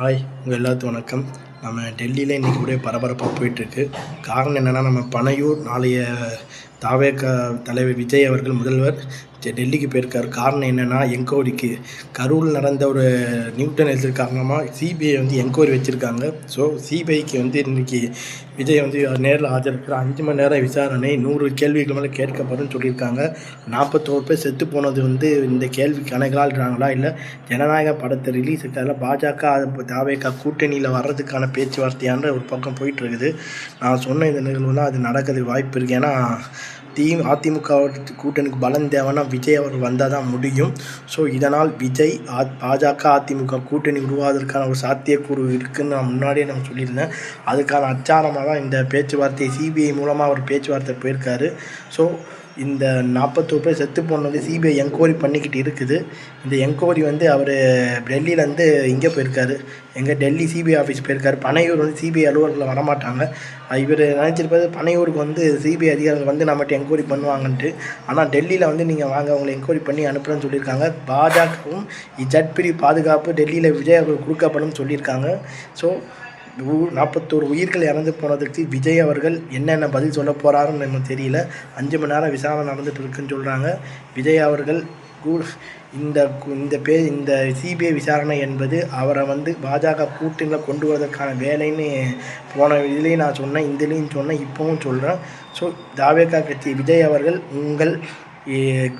Hi உங்கள் எல்லாத்துக்கும் வணக்கம். நம்ம டெல்லியில் இன்றைக்கி ஒரே பரபரப்பாக போயிட்டுருக்கு. காரணம் என்னென்னா நம்ம பனையூர் நாளைய தாவேக தலைவர் விஜய் அவர்கள் முதல்வர். டெல்லிக்கு போயிருக்கார். காரணம் என்னென்னா என்கொயரிக்கு கரூரில் நடந்த ஒரு நியூட்டன் எழுத்து காரணமாக சிபிஐ வந்து என்கொயரி வச்சுருக்காங்க. ஸோ சிபிஐக்கு வந்து இன்றைக்கி விஜய் வந்து நேரில் ஆஜராக்கிற அஞ்சு மணி நேரம் விசாரணை நூறு கேள்விகள் மேலே கேட்கப்படும் சொல்லியிருக்காங்க. நாற்பத்தோரு பேர் செத்து போனது வந்து இந்த கேள்வி கணக்காள்றாங்களா இல்லை ஜனநாயக படத்தை ரிலீஸ் இருக்கால பாஜக தாவேகா கூட்டணியில் வர்றதுக்கான பேச்சுவார்த்தையான ஒரு பக்கம் போயிட்டுருக்குது நான் சொன்ன இந்த நிகழ்வுலாம் அது நடக்கிறது வாய்ப்பு இருக்குது ஏன்னா தி அதிமுக கூட்டணிக்கு பலம் தேவைன்னா விஜய் அவர் வந்தால் தான் முடியும். ஸோ இதனால் விஜய் பாஜக அதிமுக கூட்டணி உருவாவதற்கான ஒரு சாத்தியக்கூறு இருக்குன்னு நான் முன்னாடியே நம்ம சொல்லியிருந்தேன். அதுக்கான அச்சாரமாக தான் இந்த பேச்சுவார்த்தை சிபிஐ மூலமாக அவர் பேச்சுவார்த்தை போயிருக்காரு. ஸோ இந்த நாற்பத்தோரு பேர் செத்து போனது சிபிஐ என்கொயரி பண்ணிக்கிட்டு இருக்குது. இந்த என்கொயரி வந்து அவர் டெல்லியிலேருந்து இங்கே போயிருக்காரு. எங்கே டெல்லி சிபிஐ ஆஃபீஸ் போயிருக்காரு. பனையூர் வந்து சிபிஐ அலுவலர்கள் வரமாட்டாங்க. இவர் நினச்சிருப்பது பனையூருக்கு வந்து சிபிஐ அதிகாரிகள் வந்து நம்மகிட்ட என்கொயரி பண்ணுவாங்கன்ட்டு. ஆனால் டெல்லியில் வந்து நீங்கள் வாங்க அவங்களை என்கொயரி பண்ணி அனுப்புகிறேன்னு சொல்லியிருக்காங்க. பாஜகவும் ஜட்பிரி பாதுகாப்பு டெல்லியில் விஜய் அவர்கள் கொடுக்கப்படும் சொல்லியிருக்காங்க. ஸோ நாற்பத்தோரு உயிர்கள் இறந்து போனதுக்கு விஜய் அவர்கள் என்னென்ன பதில் சொல்ல போகிறாருன்னு எனக்கு தெரியல. அஞ்சு மணி நேரம் விசாரணை நடந்துட்டு இருக்குன்னு சொல்கிறாங்க விஜய் அவர்கள் கூ- இந்த இந்த பே இந்த சிபிஐ விசாரணை என்பது அவரை வந்து பாஜக கூட்டணியில் கொண்டு வருவதற்கான வேலைன்னு போன இதுலேயும் நான் சொன்னேன் இதுலேயும் சொன்னேன் இப்போவும் சொல்கிறேன் ஸோ தாவேகா கட்சி விஜய் அவர்கள் உங்கள்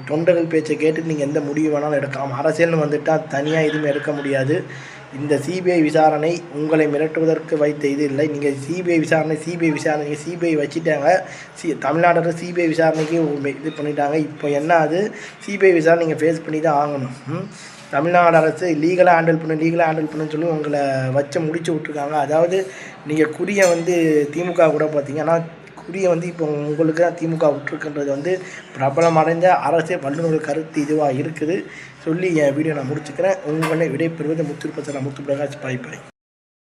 தொண்டர்கள் பேச்சை கேட்டு நீங்கள் எந்த முடிவு வேணாலும் எடுக்கலாம். அரசியல்னு வந்துட்டால் தனியாக எதுவும் எடுக்க முடியாது. இந்த சிபிஐ விசாரணை உங்களை மிரட்டுவதற்கு வைத்த இது இல்லை. நீங்கள் சிபிஐ விசாரணை சிபிஐ விசாரணை சிபிஐ வச்சுட்டாங்க. சி தமிழ்நாட்டில் சிபிஐ விசாரணைக்கு இது பண்ணிட்டாங்க. இப்போ என்ன அது? சிபிஐ விசாரணை நீங்கள் ஃபேஸ் பண்ணி தான் ஆகணும். தமிழ்நாடு அரசு லீகலாக ஹேண்டில் பண்ணு லீகலாக ஹேண்டில் பண்ணுன்னு சொல்லி உங்களை வச்சு முடிச்சு விட்ருக்காங்க அதாவது நீங்கள் குறியை வந்து திமுக கூட பார்த்தீங்கன்னா குறியை வந்து இப்போ உங்களுக்கு தான் திமுக விட்டுருக்குன்றது வந்து பிரபலமடைந்த அரசியல் வல்லுநர்கள் கருத்து இதுவாக இருக்குது. சொல்லி என் வீடியோ நான் முடிச்சுக்கிறேன். உங்களை விடைபெறுவது முத்துருப்பத்தில் முத்து பிரகாஷ் பாய் பாய்